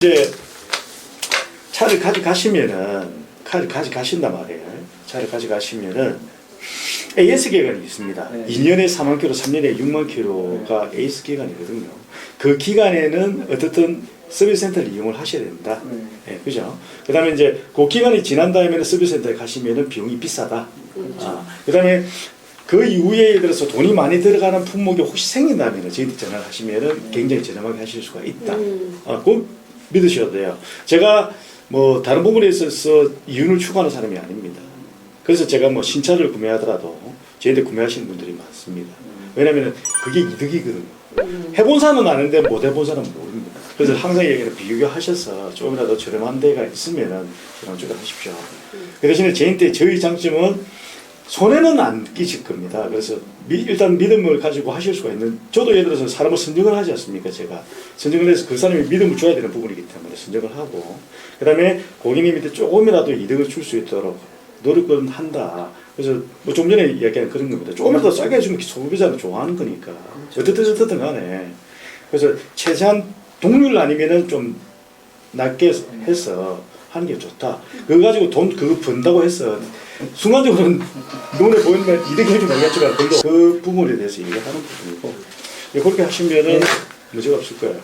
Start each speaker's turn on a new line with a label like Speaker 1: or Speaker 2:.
Speaker 1: 이제 차를 가져가시면은 차를 가져가신단 말이에요. 차를 가져가시면은 AS 기간이 있습니다.
Speaker 2: 네.
Speaker 1: 2년에 4만 킬로, 3년에 6만 킬로가 AS 기간이거든요. 그 기간에는 어떻든 서비스 센터를 이용을 하셔야 된다.
Speaker 2: 네.
Speaker 1: 예, 그죠? 그 다음에 이제 그 기간이 지난 다음에는 서비스 센터에 가시면은 비용이 비싸다. 아, 그 다음에 그 이후에 예를 들어서 돈이 많이 들어가는 품목이 혹시 생긴다면 저희한테 전화를 하시면은 굉장히 저렴하게 하실 수가 있다.
Speaker 3: 음.
Speaker 1: 아, 꼭 믿으셔도 돼요. 제가 뭐 다른 부분에 있어서 이윤을 추구하는 사람이 아닙니다. 그래서 제가 뭐 신차를 구매하더라도 저희한테 구매하시는 분들이 많습니다. 왜냐하면 그게 이득이거든요.
Speaker 3: 음.
Speaker 1: 해본 사람은 아는데 못 해본 사람은 모릅니다. 그래서 항상 얘기를 비교하셔서 조금이라도 저렴한 데가 있으면은 저랑 쪽에 하십시오. 그 대신에 저희한테 저희 장점은 손해는 안 끼칠 겁니다. 그래서 미- 일단 믿음을 가지고 하실 수가 있는 저도 예를 들어서 사람을 선정을 하지 않습니까? 제가 선정을 해서 그 사람이 믿음을 줘야 되는 부분이기 때문에 선정을 하고 그 다음에 고객님한테 조금이라도 이득을 줄 수 있도록 노력은 한다. 그래서 뭐 좀 전에 이야기한 그런 겁니다. 조금이라도 싸게 해주면 소비자는 좋아하는 거니까 어떻든 어떻든 간에 그래서 최대한 동률 아니면은 좀 낮게 해서 하는 게 좋다. 그거 가지고 돈 그거 번다고 해서 순간적으로 눈에 이득이 해주면 모르겠지만 별로 그 부분에 대해서 얘기하는 부분이고 그렇게 하시면은 문제가 없을 거예요.